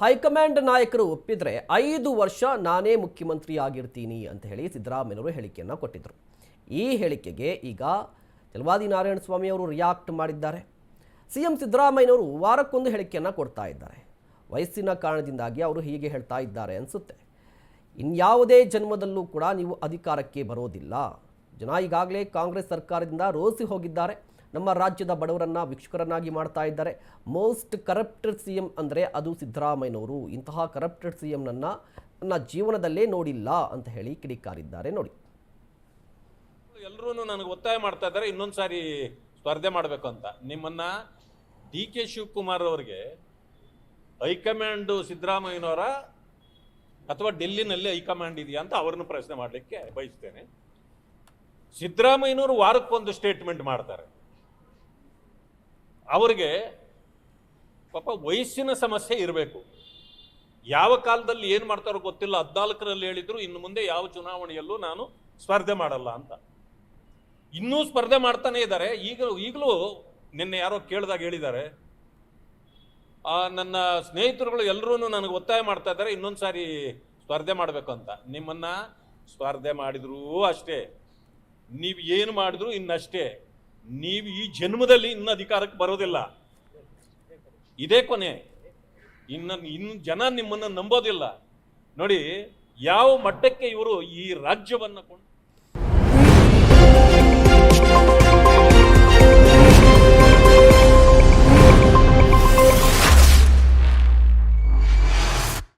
High command ನಾಯಕರು ಒಪ್ಪಿದ್ರೆ ಐದು ವರ್ಷ ನಾನೇ ಮುಖ್ಯಮಂತ್ರಿ ಆಗಿರ್ತೀನಿ ಅಂತ ಹೇಳಿ ಸಿದ್ದರಾಮಯ್ಯನವರು ಹೇಳಿಕೆಯನ್ನು ಕೊಟ್ಟಿದ್ದರು ಈ ಹೇಳಿಕೆಗೆ ಈಗ ಜಲವಾದಿ ನಾರಾಯಣ ಸ್ವಾಮಿ ಅವರು ರಿಯಾಕ್ಟ್ ಮಾಡಿದ್ದಾರೆ. ಸಿ ಎಂ ಸಿದ್ದರಾಮಯ್ಯನವರು ವಾರಕ್ಕೊಂದು ಹೇಳಿಕೆಯನ್ನು ಕೊಡ್ತಾ ಇದ್ದಾರೆ. ವಯಸ್ಸಿನ ಕಾರಣದಿಂದಾಗಿ ಅವರು ಹೀಗೆ ಹೇಳ್ತಾ ಇದ್ದಾರೆ ಅನಿಸುತ್ತೆ. ಇನ್ಯಾವುದೇ ಜನ್ಮದಲ್ಲೂ ಕೂಡ ನೀವು ಅಧಿಕಾರಕ್ಕೆ ಬರೋದಿಲ್ಲ. ಜನ ಈಗಾಗಲೇ ಕಾಂಗ್ರೆಸ್ ಸರ್ಕಾರದಿಂದ ರೋಸಿ ಹೋಗಿದ್ದಾರೆ. ನಮ್ಮ ರಾಜ್ಯದ ಬಡವರನ್ನ ಭಿಕ್ಷುಕರನ್ನಾಗಿ ಮಾಡ್ತಾ ಇದ್ದಾರೆ. ಮೋಸ್ಟ್ ಕರಪ್ಟೆಡ್ ಸಿ ಎಂ ಅಂದರೆ ಅದು ಸಿದ್ದರಾಮಯ್ಯನವರು. ಇಂತಹ ಕರಪ್ಟೆಡ್ ಸಿ ಎಂನನ್ನು ನನ್ನ ಜೀವನದಲ್ಲೇ ನೋಡಿಲ್ಲ ಅಂತ ಹೇಳಿ ಕಿಡಿಕಾರಿದ್ದಾರೆ ನೋಡಿ. ಎಲ್ಲರೂ ನನಗೆ ಒತ್ತಾಯ ಮಾಡ್ತಾ ಇದ್ದಾರೆ, ಇನ್ನೊಂದು ಸಾರಿ ಸ್ಪರ್ಧೆ ಮಾಡಬೇಕು ಅಂತ. ನಿಮ್ಮನ್ನ ಡಿ ಕೆ ಶಿವಕುಮಾರ್ ಅವರಿಗೆ ಹೈಕಮಾಂಡ್ ಸಿದ್ದರಾಮಯ್ಯನವರ ಅಥವಾ ಡೆಲ್ಲಿನಲ್ಲಿ ಹೈಕಮಾಂಡ್ ಇದೆಯಾ ಅಂತ ಅವ್ರನ್ನ ಪ್ರಶ್ನೆ ಮಾಡಲಿಕ್ಕೆ ಬಯಸ್ತೇನೆ. ಸಿದ್ದರಾಮಯ್ಯನವರು ವಾರಕ್ಕೊಂದು ಸ್ಟೇಟ್ಮೆಂಟ್ ಮಾಡ್ತಾರೆ. ಅವ್ರಿಗೆ ಪಾಪ ವಯಸ್ಸಿನ ಸಮಸ್ಯೆ ಇರಬೇಕು. ಯಾವ ಕಾಲದಲ್ಲಿ ಏನು ಮಾಡ್ತಾರೋ ಗೊತ್ತಿಲ್ಲ. ಹದಿನಾಲ್ಕರಲ್ಲಿ ಹೇಳಿದ್ರು ಇನ್ನು ಮುಂದೆ ಯಾವ ಚುನಾವಣೆಯಲ್ಲೂ ನಾನು ಸ್ಪರ್ಧೆ ಮಾಡಲ್ಲ ಅಂತ. ಇನ್ನೂ ಸ್ಪರ್ಧೆ ಮಾಡ್ತಾನೆ ಇದ್ದಾರೆ. ಈಗ ಈಗಲೂ ನಿನ್ನೆ ಯಾರೋ ಕೇಳಿದಾಗ ಹೇಳಿದ್ದಾರೆ. ಆ, ನನ್ನ ಸ್ನೇಹಿತರುಗಳು ಎಲ್ಲರೂ ನನಗೆ ಒತ್ತಾಯ ಮಾಡ್ತಾ ಇದ್ದಾರೆ ಇನ್ನೊಂದು ಸಾರಿ ಸ್ಪರ್ಧೆ ಮಾಡಬೇಕು ಅಂತ. ನಿಮ್ಮನ್ನ ಸ್ಪರ್ಧೆ ಮಾಡಿದ್ರೂ ಅಷ್ಟೇ. ನೀವು ಏನು ಮಾಡಿದ್ರು ಇನ್ನಷ್ಟೇ. ನೀವು ಈ ಜನ್ಮದಲ್ಲಿ ಇನ್ನು ಅಧಿಕಾರಕ್ಕೆ ಬರೋದಿಲ್ಲ. ಇದೇ ಕೊನೆ. ಇನ್ನು ಇನ್ನು ಜನ ನಿಮ್ಮನ್ನು ನಂಬೋದಿಲ್ಲ. ನೋಡಿ, ಯಾವ ಮಟ್ಟಕ್ಕೆ ಇವರು ಈ ರಾಜ್ಯವನ್ನು ಕೊಂಡು